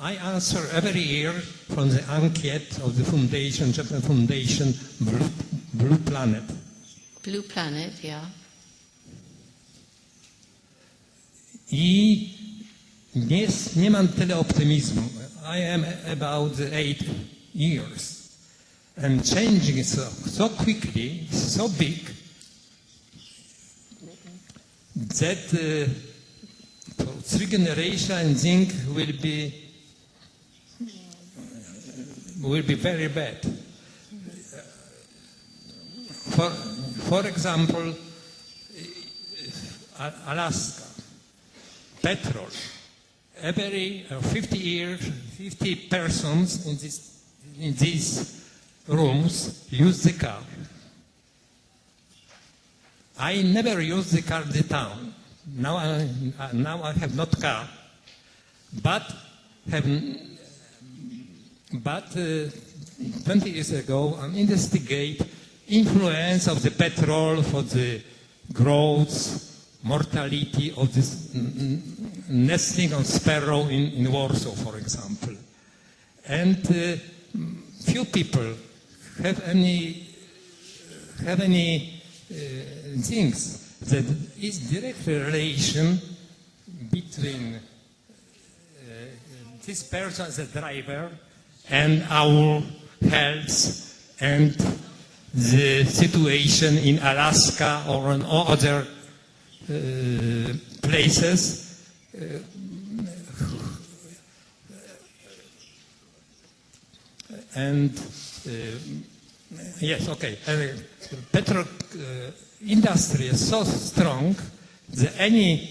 I answer every year from the enquete of the foundation, Japan Foundation, Blue, Blue Planet. Blue Planet, yeah. I nie, nie mam tyle optymizmu. I am about eight years. And changing so, so quickly, so big, that uh, I think will be will be very bad. For, for example, uh, Alaska, petrol. Every uh, 50 years, 50 persons in, this, in these rooms use the car. I never use the car in the town. Now I, now I have not car, but have, but uh, 20 years ago I investigate influence of the petrol for the growth, mortality of this nesting of sparrow in, in Warsaw, for example. And uh, few people have any have any uh, things that is direct relation between uh, this person as a driver and our health and the situation in Alaska or in other uh, places. Uh, and uh, yes, okay. Uh, petrol uh, industry is so strong that any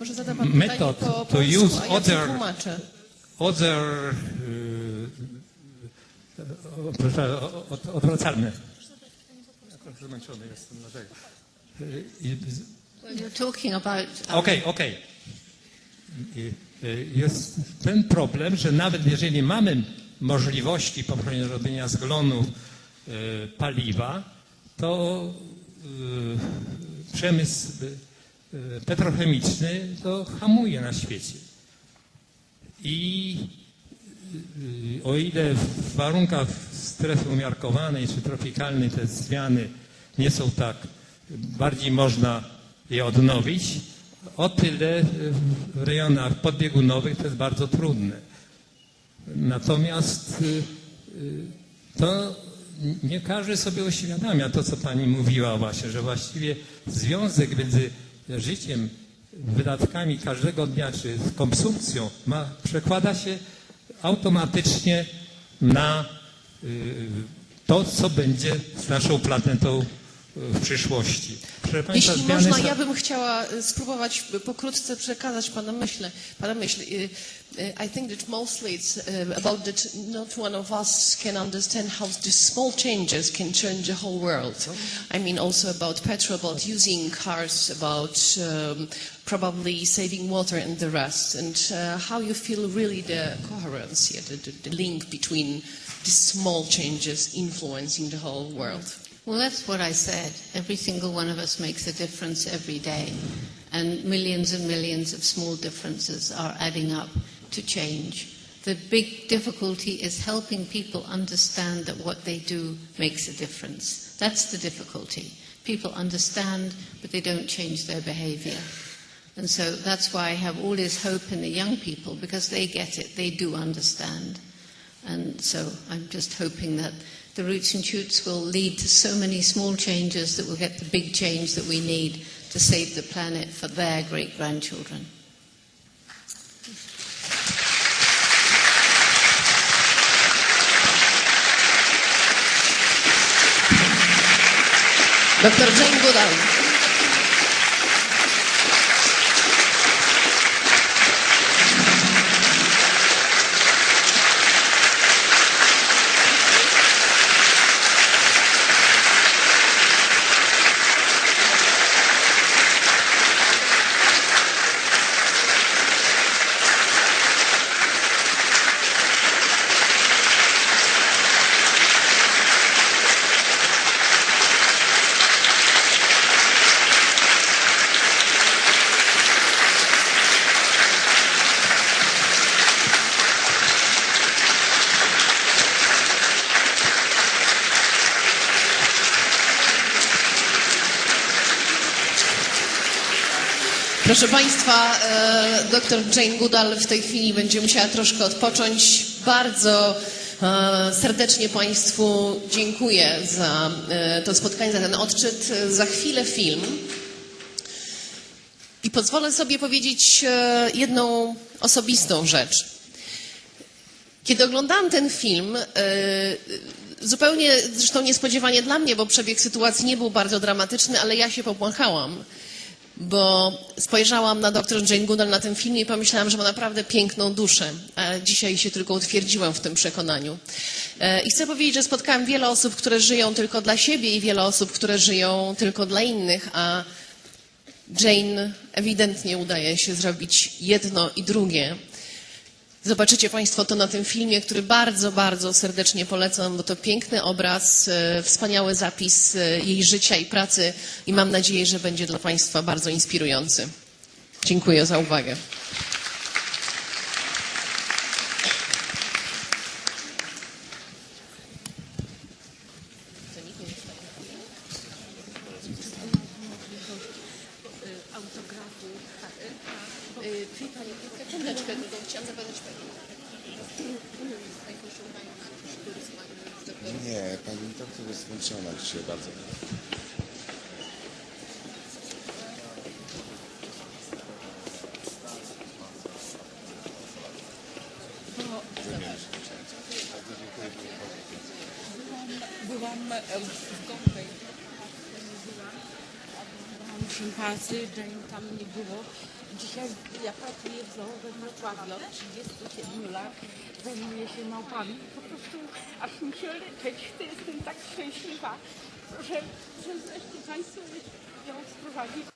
Może zada pan pytanie Method po to polsku, use a ja other- other uh, od- odwracalne. You're talking about. um, Okej, okej. Y, y, Jest ten problem, że nawet jeżeli mamy możliwości poprzez robienia zglonu y, paliwa, to y, przemysł y, petrochemiczny to hamuje na świecie. I o ile w warunkach strefy umiarkowanej czy tropikalnej te zmiany nie są tak, bardziej można je odnowić, o tyle w rejonach podbiegunowych to jest bardzo trudne. Natomiast y, y, to nie każdy sobie uświadamia to, co Pani mówiła właśnie, że właściwie związek między życiem, wydatkami każdego dnia, czy z konsumpcją ma, przekłada się automatycznie na y, to, co będzie z naszą planetą w przyszłości. Państwa, Jeśli można, ja bym chciała e, spróbować pokrótce przekazać Pana myśl. Pana myśl. E, e, I think that mostly it's about that not one of us can understand how the small changes can change the whole world. I mean also about petrol, about using cars, about um, probably saving water and the rest, and uh, how you feel really the coherence, yeah, the, the, the link between these small changes influencing the whole world. Well, that's what I said. Every single one of us makes a difference every day. And millions and millions of small differences are adding up to change. The big difficulty is helping people understand that what they do makes a difference. That's the difficulty. People understand, but they don't change their behavior. And so that's why I have all this hope in the young people because they get it, they do understand. And so I'm just hoping that the roots and shoots will lead to so many small changes that will get the big change that we need to save the planet for their great grandchildren. Dr. Jane Goodall. Proszę Państwa, e, dr Jane Goodall w tej chwili będzie musiała troszkę odpocząć. Bardzo e, serdecznie Państwu dziękuję za e, to spotkanie, za ten odczyt. Za chwilę film. I pozwolę sobie powiedzieć jedną osobistą rzecz. Kiedy oglądałam ten film, zupełnie zresztą niespodziewanie dla mnie, bo przebieg sytuacji nie był bardzo dramatyczny, ale ja się popłakałam, bo spojrzałam na dr Jane Goodall na tym filmie i pomyślałam, że ma naprawdę piękną duszę. A dzisiaj się tylko utwierdziłam w tym przekonaniu. E, I chcę powiedzieć, że spotkałam wiele osób, które żyją tylko dla siebie i wiele osób, które żyją tylko dla innych, a Jane ewidentnie udaje się zrobić jedno i drugie. Zobaczycie Państwo to na tym filmie, który bardzo, bardzo serdecznie polecam, bo to piękny obraz, e, wspaniały zapis e, jej życia i pracy i mam nadzieję, że będzie dla Państwa bardzo inspirujący. Dziękuję za uwagę. Nie, pani doktor jest zmęczona dzisiaj bardzo. Byłam e, w Gombej, byłam, oglądałam szympansy, Jane tam nie było. Dzisiaj ja pracuję w Wrocławiu od 37 lat, zajmuję się małpami. Po prostu aż mi się leczeć, to jestem tak szczęśliwa, że, że wreszcie Państwo ją sprowadzi.